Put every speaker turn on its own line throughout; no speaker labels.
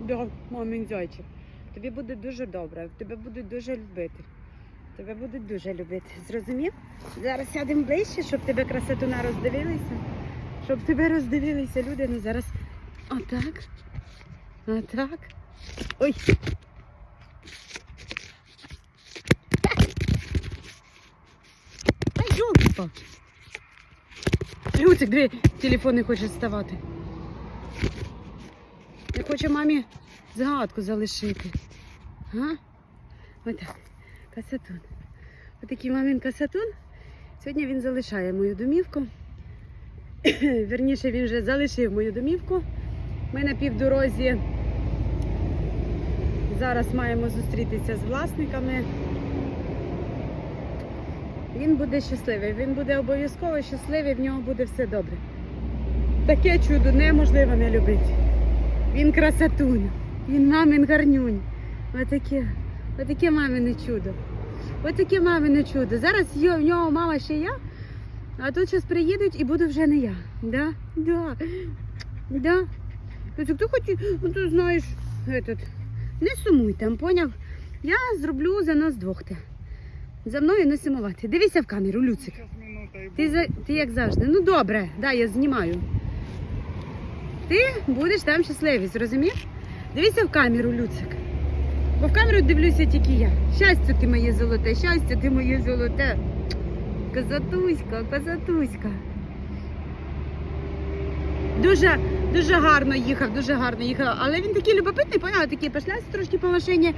Да, мамин зайчик. Тобі буде дуже добре, тебе будуть дуже любити. Тебе будуть дуже любити. Зрозумів? Зараз сядемо ближче, щоб тебе красотуна роздивилися. Щоб тебе роздивилися люди. Ну зараз отак. Отак. Ой. Ай, йолки Люцик, диви, телефон не хоче вставати. Я хочу мамі згадку залишити. А? Отак. Касатун. Отакий мамин касатун. Сьогодні він залишає мою домівку. Вірніше, він вже залишив мою домівку. Ми на півдорозі зараз маємо зустрітися з власниками. Він буде щасливий, він буде обов'язково щасливий, в нього буде все добре. Таке чудо неможливо не любити. Він красотунь, він мамин гарнюнь. Отаке, отаке мамине чудо. Отаке мамине чудо. Зараз є, в нього мама ще я, а тут зараз приїдуть і буду вже не я. Да? Да. Да. Хто хоче, ну ти знаєш, этот, не сумуй там, поняв? Я зроблю за нас двох те. За мною не сумувати. Дивися в камеру, Люцик. Ти, за, ти як завжди. Ну добре, да, я знімаю. Ти будеш там щасливий, зрозумів? Дивися в камеру, Люцик. Бо в камеру дивлюся тільки я. Щастя ти моє золоте, щастя ти моє золоте. Козатуська, козатуська. Дуже, дуже гарно їхав, дуже гарно їхав. Але він такий любопитний, поняла, такий пошлявся трошки по машині,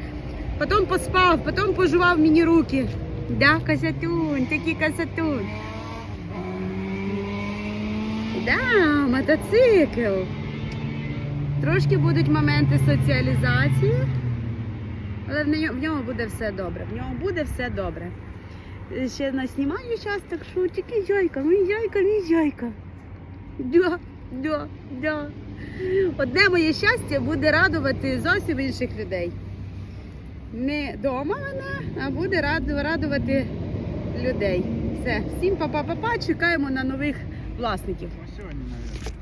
потім поспав, потім пожував мені руки. Да, козатунь, такий козатунь. Да, мотоцикл. Трошки будуть моменти соціалізації, але в ньому, буде все добре. В ньому буде все добре. Ще наснімаю час, так що тільки яйка, мій яйка, мій яйка. Да, да, да. Одне моє щастя буде радувати зовсім інших людей. Не дома мене, а буде радувати людей. Все, всім па-па-па-па, чекаємо на нових власників.
这边儿你看